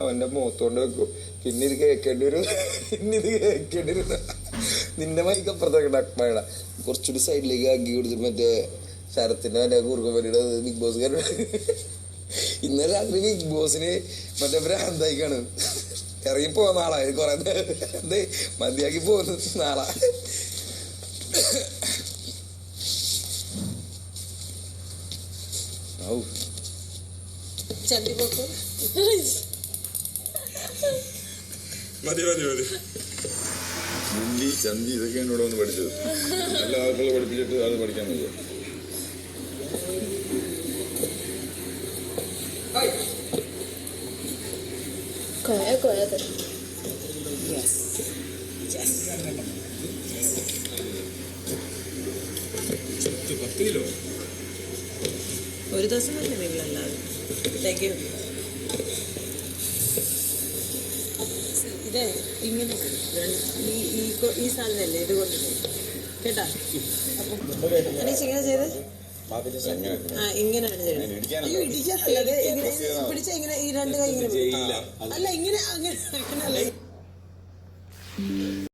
അവന്റെ മൂത്തോണ്ട് വെക്കും. പിന്നെ ഇത് കേൾക്കേണ്ടി വരും. പിന്നെ ഇത് കേൾക്കേണ്ടി വരും. നിന്റെ മൈക്ക് അപ്പുറത്തേക്ക് ഡക്മയുടെ കുറച്ചുകൂടി സൈഡിലേക്ക് ആക്കി കൊടുത്തിട്ട് മറ്റേ ശരത്തിന്റെ മറ്റേ കൂർക്കമ്പലിയുടെ ബിഗ് ബോസ് കാരണം ഇന്നലെ രാത്രി ബിഗ് ബോസിന് മറ്റേ ഭ്രാന്തായിക്കാണ്. ഇറങ്ങി ആളാ ഇത് കുറെ എന്ത്? മതിയാക്കി പോകുന്ന നാള. ഔ. ചന്തിപോക്ക് മതി മതി മതി. ഹിന്ദി ചന്തി ഇതൊക്കെയാണ് ഇവിടെ വന്ന് പഠിച്ചത്. നല്ല ആളുകളെ പഠിപ്പിച്ചിട്ട് അത് പഠിക്കാൻ വയ്യ. കൊയ ഒരു ദിവസം തന്നെ നിങ്ങളല്ലാതെ താങ്ക് യു ഇതേ ഇങ്ങനെ. ഈ ഈ ഈ സാധനമല്ലേ ഇത് കൊണ്ടുപോയി കേട്ടാ? അപ്പം ഇങ്ങനെ ചെയ്ത്? ആ ഇങ്ങനെയാണ്. അയ്യോ ഇങ്ങനെ പിടിച്ച ഇങ്ങനെ ഈ രണ്ട് കൈ ഇങ്ങനെ അല്ല ഇങ്ങനെ അങ്ങനെ